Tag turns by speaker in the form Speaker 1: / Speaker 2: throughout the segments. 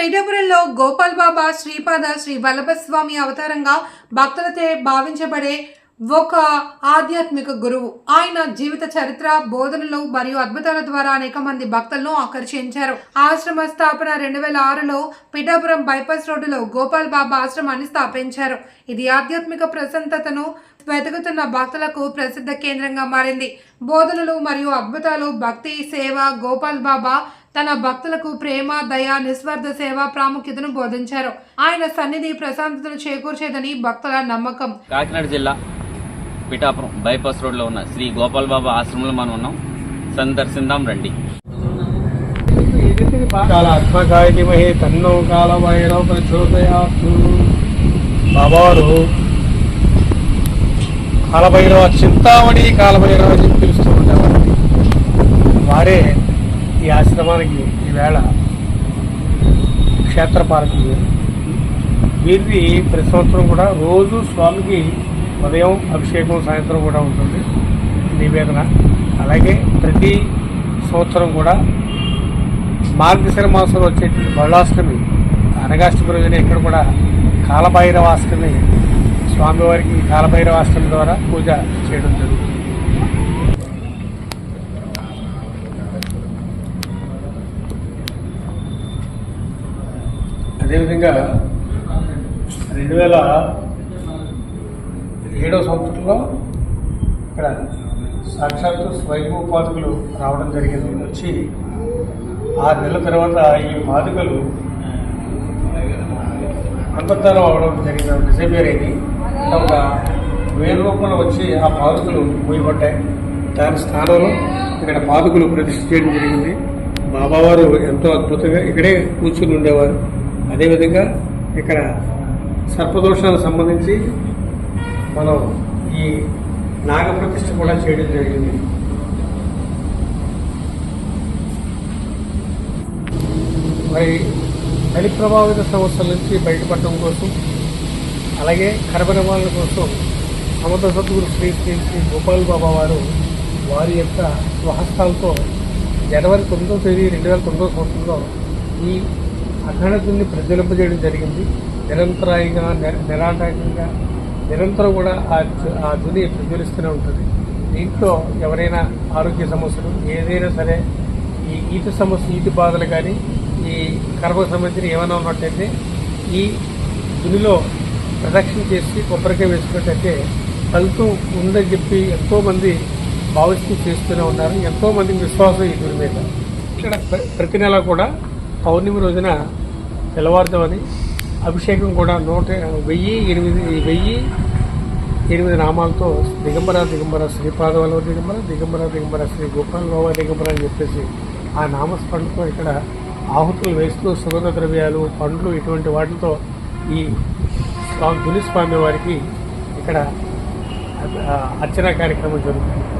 Speaker 1: పిఠాపురంలో గోపాల్ బాబా శ్రీపాద శ్రీ వల్లభస్వామి అవతారంగా భక్తులతో భావించబడే ఒక ఆధ్యాత్మిక గురువు. ఆయన జీవిత చరిత్ర బోధనలు మరియు అద్భుతాల ద్వారా అనేక మంది భక్తులను ఆకర్షించారు. ఆశ్రమ స్థాపన రెండు వేల ఆరులో పిఠాపురం బైపాస్ రోడ్డులో గోపాల్ బాబా ఆశ్రమాన్ని స్థాపించారు. ఇది ఆధ్యాత్మిక ప్రశాంతతను వెతుకుతున్న భక్తులకు ప్రసిద్ధ కేంద్రంగా మారింది. బోధనలు మరియు అద్భుతాలు భక్తి సేవ గోపాల్ బాబా తన భక్తులకు ప్రేమ దయ నిస్వార్థ సేవ ప్రాముఖ్యతను బోధించారు. ఆయన సన్నిధి ప్రశాంతతను చేకూర్చేదని భక్తుల నమ్మకం.
Speaker 2: కాకినాడ జిల్లా పిఠాపురం బైపాస్ రోడ్లో ఉన్న శ్రీ గోపాల్ బాబా ఆశ్రమంలో మనం ఉన్నాం. సందర్శిందాం రండి.
Speaker 3: తన్నో బాబావారు కాలభైరవ చింతామణి కాలభైరవ అని పిలుస్తూ ఉండేవారు. వారే ఈ ఆశ్రమానికి ఈవేళ క్షేత్రపాలకి వీరిది ప్రతి సంవత్సరం కూడా రోజు స్వామికి ఉదయం అభిషేకం సాయంత్రం కూడా ఉంటుంది. నివేదన. అలాగే ప్రతి సంవత్సరం కూడా మార్గశిర మాసంలో వచ్చేటువంటి బళ్ళాష్టమి అనగాష్టమి రోజున ఇక్కడ కూడా కాలభైరవాష్టమి స్వామివారికి కాలభైరవాష్టమి ద్వారా పూజ చేయడం జరుగుతుంది. అదేవిధంగా రెండు వేల ఏడో సంవత్సరంలో ఇక్కడ సాక్షాత్తు స్వయంభూ పాదుకలు రావడం జరిగింది. వచ్చి ఆరు నెలల తర్వాత ఈ పాదుకలు అంతర్ధానం అవడం జరిగింది. డిసైపేర్ అయింది. ఒక వేరు రూపంలో వచ్చి ఆ పాదుకలు మూయబడ్డాయి దాని స్థానంలో ఇక్కడ పాదుకలు ప్రతిష్ఠ చేయడం జరిగింది. బాబావారు ఎంతో అద్భుతంగా ఇక్కడే కూర్చుని ఉండేవారు. అదేవిధంగా ఇక్కడ సర్పదోషాలకు సంబంధించి మనం ఈ నాగప్రతిష్ఠ కూడా చేయడం జరిగింది. మరి బలి ప్రభావిత సమస్యల నుంచి బయటపడడం కోసం అలాగే కర్మ నివారణ కోసం సమత సద్గురు శ్రీ శ్రీ శ్రీ గోపాల్ బాబా వారు వారి యొక్క స్వహస్తాలతో జనవరి తొమ్మిదో తేదీ రెండు వేల తొమ్మిదో సంవత్సరంలో ఈ అఖండతని ప్రజ్వలింపజేయడం జరిగింది. నిరంతరాయంగా నిరాటకంగా నిరంతరం కూడా ఆ ఆ ధ్వని ప్రజ్వలిస్తూనే ఉంటుంది. దీంట్లో ఎవరైనా ఆరోగ్య సమస్యలు ఏదైనా సరే ఈ ఈత సమస్య ఈతి బాధలు కానీ ఈ కర్మ సంబంధించిన ఏమైనా ఉన్నట్టయితే ఈ దునిలో ప్రదక్షిణ చేసి కొబ్బరికాయ వేసుకున్నట్టయితే ఫలితం ఉందని చెప్పి ఎంతోమంది భావిస్తూ చేస్తూనే ఉన్నారు. ఎంతోమందికి విశ్వాసం ఈ గురి మీద. ఇక్కడ ప్ర- ప్రతి నెల కూడా పౌర్ణమి రోజున తెల్లవారుదామని అభిషేకం కూడా నూట వెయ్యి ఎనిమిది వెయ్యి ఎనిమిది నామాలతో దిగంబర దిగంబర శ్రీపాదవల్ల దిగంబర దిగంబర దిగంబర శ్రీ గోపాల బాబా దిగంబర అని చెప్పేసి ఆ నామస్మరణతో ఇక్కడ ఆహుతులు వేస్తూ సుగంధ ద్రవ్యాలు పండ్లు ఇటువంటి వాటితో ఈ స్వామి తునిస్వామి వారికి ఇక్కడ అర్చనా అర్చన కార్యక్రమం జరుగుతుంది.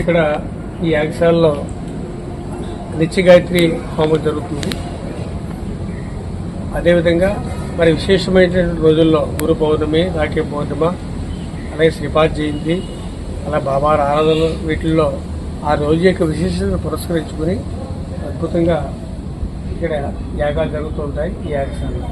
Speaker 3: ఇక్కడ ఈ యాగశాలలో నిత్యగాయత్రి హోమం జరుగుతుంది. అదేవిధంగా మరి విశేషమైనటువంటి రోజుల్లో గురు పౌర్ణమి రాఖీ పౌర్ణిమ అలాగే శ్రీపాద్ జయంతి అలా బాబాల ఆరాధనలు వీటిల్లో ఆ రోజు యొక్క విశేషతను పురస్కరించుకుని అద్భుతంగా ఇక్కడ యాగాలు జరుగుతూ ఉంటాయి ఈ యాగశాలలో.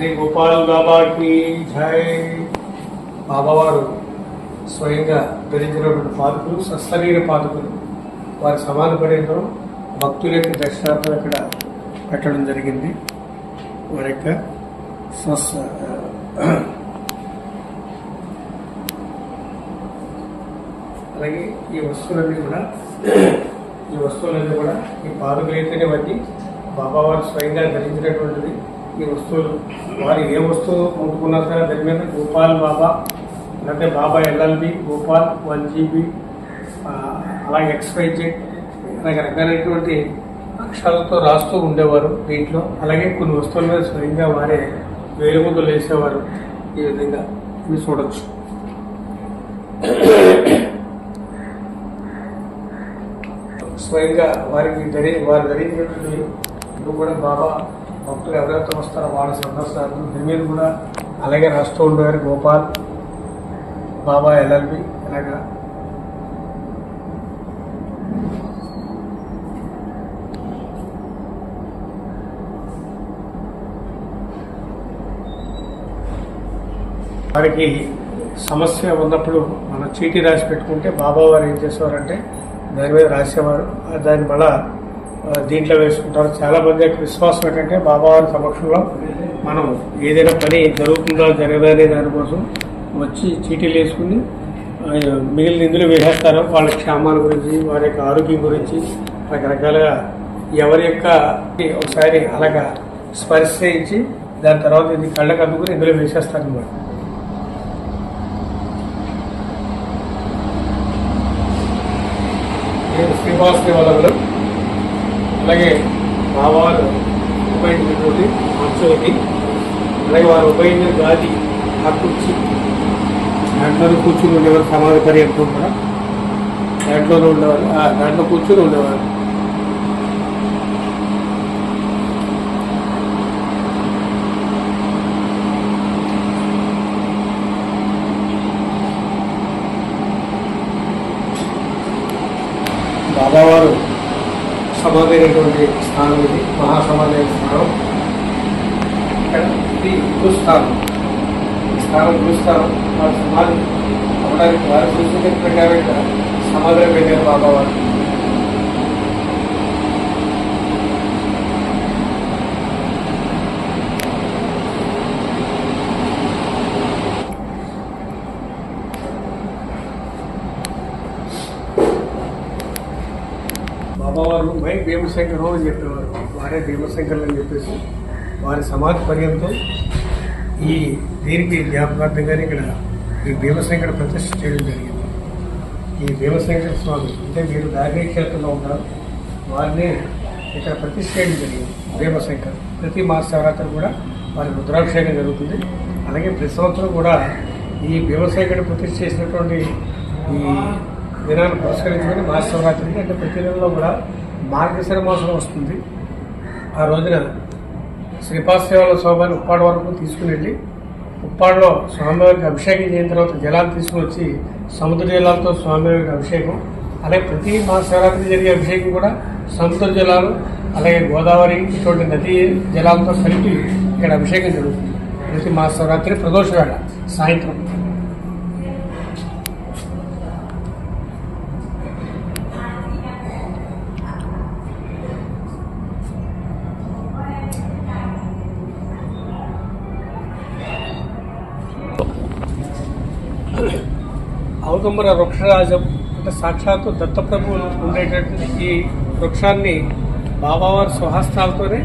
Speaker 3: శ్రీ గోపాల్ బాబాకి జై. బాబావారు స్వయంగా ధరించినటువంటి పాదుకులు సస్తరీర పాదుకులు. వారి సమాధి పడేందులో భక్తుల యొక్క దర్శనార్థం ఇక్కడ పెట్టడం జరిగింది. వారి యొక్క స్వస్థ అలాగే ఈ వస్తువులన్నీ కూడా ఈ వస్తువులన్నీ కూడా ఈ పాదుకులైతేనే వచ్చి బాబావారు స్వయంగా ధరించినటువంటిది. ఈ వస్తువులు వారు ఏ వస్తువు ముట్టుకున్నా సరే దాని మీద గోపాల్ బాబా లేకపోతే Baba LLB Gopal one GB అలాగే ఎక్స్వైజెడ్ రకరకాలైనటువంటి అక్షరాలతో రాస్తూ ఉండేవారు దీంట్లో. అలాగే కొన్ని వస్తువుల మీద స్వయంగా వారే వేలుముద్దులు వేసేవారు ఈ విధంగా. ఇవి చూడవచ్చు స్వయంగా వారికి ధరి వారు ధరించినటువంటి ఇప్పుడు కూడా బాబా భక్తులు ఎవరైతే వస్తారో వాళ్ళ సందర్శనార్థం దీని మీద కూడా అలాగే రాస్తూ ఉండేవారు గోపాల్ బాబా ఎల్ఎల్బి అలాగా వారికి సమస్య ఉన్నప్పుడు మనం చీటీ రాసి పెట్టుకుంటే బాబా వారు ఏం చేసేవారంటే దాని మీద రాసేవారు. దాని దాన్ని దీంట్లో వేసుకుంటారు. చాలా మంది యొక్క విశ్వాసం ఏంటంటే బాబావారి సమక్షంలో మనం ఏదైనా పని జరుగుతుందా జరగదా దానికోసం వచ్చి చీటీలు వేసుకుని మిగిలిన ఇందులో వేసేస్తారు. వాళ్ళ క్షేమాల గురించి వారి యొక్క ఆరోగ్యం గురించి రకరకాలుగా ఎవరి యొక్క ఒకసారి అలాగా స్పర్శించి దాని తర్వాత ఇది కళ్ళకు అందుకుని ఇందులో వేసేస్తారు అన్నమాట నేను శ్రీనివాస అలాగే బాబావారు ఉపయోగించినటువంటి మంచోటి అలాగే వారు ఉపయోగించిన గాది ఆ కుర్చీ. దాంట్లో కూర్చుని ఉండేవారు సమాధి పర్యంతం కూడా. దాంట్లోనే ఉండేవారు. దాంట్లో కూర్చుని ఉండేవారు. బాబావారు సమాధైనటువంటి స్థానం ఇది. మహాసమాధైన స్థానం. ఇక్కడ ఇది గురుస్థానం స్థానం. గురుస్థానం వారి సమాధి అవడానికి వారి సూచించిన ప్రకారం ఇక్కడ సమాధిలో పెట్టారు బాబావారు బాబావారు భీమశంకర్ అని చెప్పేవారు. వారే భీమశంకర్లు అని చెప్పేసి వారి సమాధి పర్యంతం ఈ దీనికి జ్ఞాపకార్థంగానే ఇక్కడ ఈ భీమశంకర ప్రతిష్ఠ చేయడం జరిగింది. ఈ భీమశంకర స్వామి అంటే మీరు దాగే క్షేత్రంలో ఉంటారు వారిని ఇక్కడ ప్రతిష్ఠ చేయడం జరిగింది భీమశంకర్. ప్రతి మాస కూడా వారి రుద్రాభిషేకం జరుగుతుంది. అలాగే ప్రతి సంవత్సరం కూడా ఈ భీమశంకర్ ప్రతిష్ఠ చేసినటువంటి ఈ దినాన్ని పురస్కరించుకొని మహాశివరాత్రికి అంటే ప్రతి నెలలో కూడా మార్గశిర మాసం వస్తుంది. ఆ రోజున శ్రీపాద స్వామిని ఉప్పాడు వరకు తీసుకుని వెళ్ళి ఉప్పాడులో స్వామివారికి అభిషేకం చేసిన తర్వాత జలాలు తీసుకుని వచ్చి సముద్ర జలాలతో స్వామివారికి అభిషేకం అలాగే ప్రతి మహాశివరాత్రి జరిగే అభిషేకం కూడా సముద్ర జలాలు అలాగే గోదావరి ఇటువంటి నదీ జలాలతో కలిపి ఇక్కడ అభిషేకం జరుగుతుంది. ప్రతి మహాశివరాత్రి ప్రదోష వేళ సాయంత్రం. ఔదుంబర వృక్షరాజం అంటే సాక్షాత్తు దత్తప్రభువులు ఉండేటటువంటి ఈ వృక్షాన్ని బాబావారి స్వహస్తాలతోనే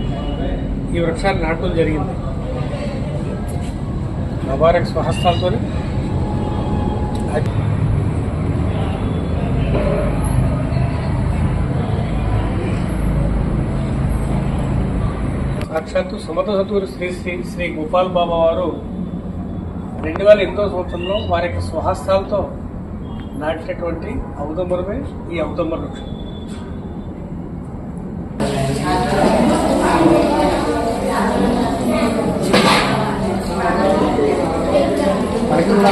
Speaker 3: ఈ వృక్షాన్ని నాటడం జరిగింది. బాబావారి స్వహస్తాలతోనే. సాక్షాత్తు సమర్థ సతువులు శ్రీ శ్రీ శ్రీ గోపాల్ బాబా వారు రెండు వేల ఎనిమిదో సంవత్సరంలో వారి యొక్క స్వహస్తాలతో నాటినటువంటి ఔదంబరమే ఈ ఔదంబర వృక్షం. పరికరం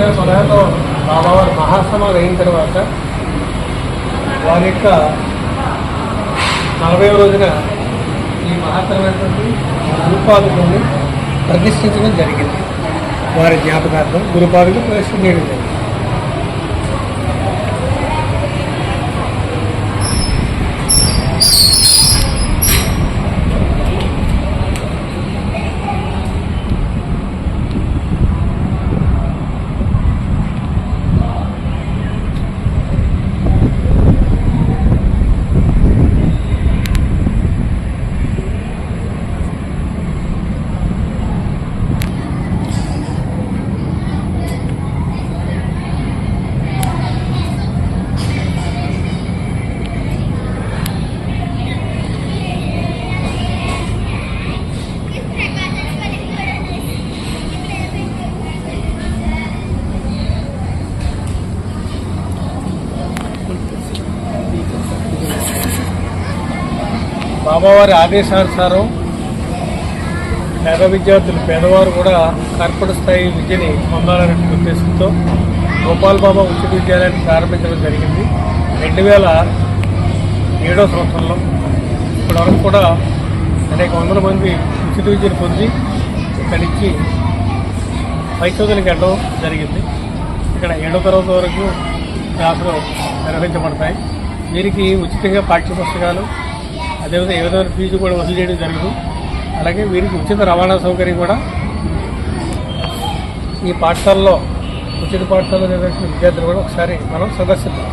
Speaker 3: వేల సలహాతో బాబావారి మహాసమాధి అయిన తర్వాత వారి యొక్క నలభై రోజున ఈ మహత్తరమైనటువంటి గురుపాదుకుని ప్రతిష్ఠించడం జరిగింది. వారి జ్ఞాపకార్థం గురుపాదులు ప్రతిష్ఠ చేయడం జరిగింది. బాబావారి ఆదేశానుసారం పేద విద్యార్థులు పేదవారు కూడా కార్పొరేట్ స్థాయి విద్యని పొందాలనే ఉద్దేశంతో గోపాల్ బాబా ఉచిత విద్యాలయాన్ని ప్రారంభించడం జరిగింది. రెండు వేల ఏడో సంవత్సరంలో ఇప్పటివరకు కూడా అనేక వందల మంది ఉచిత విద్యను పొంది ఇక్కడి నుంచి పై చదువులకు వెళ్ళడం జరిగింది. ఇక్కడ ఏడో తరగతి వరకు క్లాసులు నిర్వహించబడతాయి. వీరికి ఉచితంగా పాఠ్య పుస్తకాలు అదేవిధంగా ఏ విధమైన ఫీజు కూడా వసూలు చేయడం జరగదు అలాగే వీరికి ఉచిత రవాణా సౌకర్యం కూడా ఈ పాఠశాలలో ఉచిత పాఠశాలలో నిర్వహించిన విద్యార్థులు కూడా ఒకసారి మనం సందర్శిద్దాం.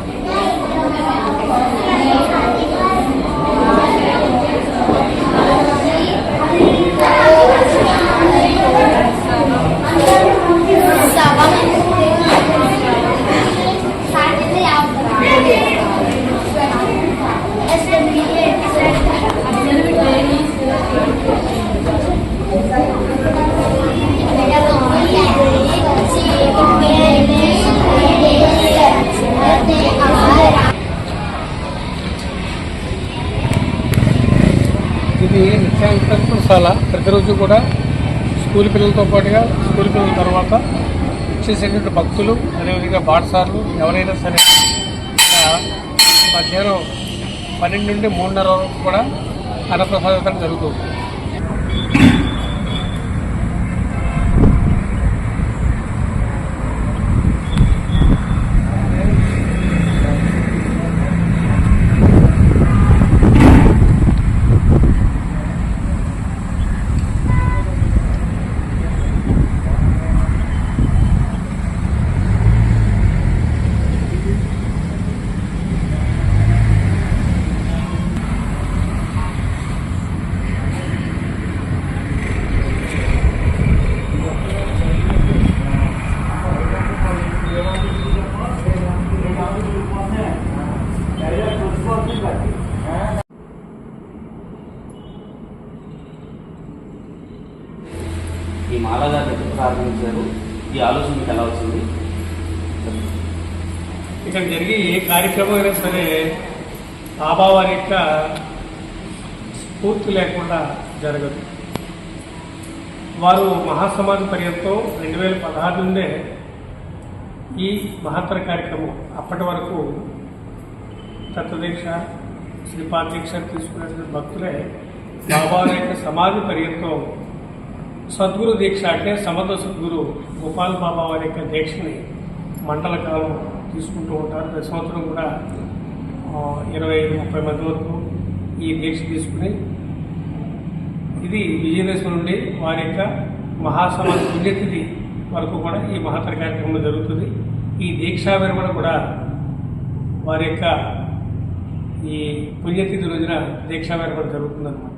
Speaker 3: ప్రతిరోజు కూడా స్కూల్ పిల్లలతో పాటుగా స్కూల్ పిల్లల తర్వాత వచ్చేసేటువంటి భక్తులు అదేవిధంగా బాటసార్లు ఎవరైనా సరే మధ్యాహ్నం పన్నెండు నుండి మూడున్నర వరకు కూడా అన్నప్రసాదం జరుగుతుంది.
Speaker 2: ఈ మాలగారు ఎప్పుడు ప్రారంభించారు ఈ ఆలోచన మీకు ఎలా వచ్చింది?
Speaker 3: ఇక్కడ జరిగే ఏ కార్యక్రమం అయినా సరే బాబావారి యొక్క స్ఫూర్తి లేకుండా జరగదు. వారు మహాసమాధి పర్యంతం రెండు వేల పదహారు నుండే ఈ మహత్తర కార్యక్రమం అప్పటి వరకు తత్వదీక్ష శ్రీపాదీక్ష తీసుకునే భక్తులే బాబావారి యొక్క సమాధి పర్యంతం సద్గురు దీక్ష అంటే సమత సద్గురు గోపాల్ బాబా వారి యొక్క దీక్షని మండల కాలం తీసుకుంటూ ఉంటారు. ప్రతి సంవత్సరం కూడా ఇరవై ఐదు ముప్పై మంది వరకు ఈ దీక్ష తీసుకుని ఇది విజయదశమి నుండి వారి యొక్క మహాసమాధి పుణ్యతిథి వరకు కూడా ఈ మహత్తర కార్యక్రమం జరుగుతుంది. ఈ దీక్షా విరమణ కూడా వారి యొక్క ఈ పుణ్యతిథి రోజున దీక్షా విరమణ జరుగుతుందన్నమాట.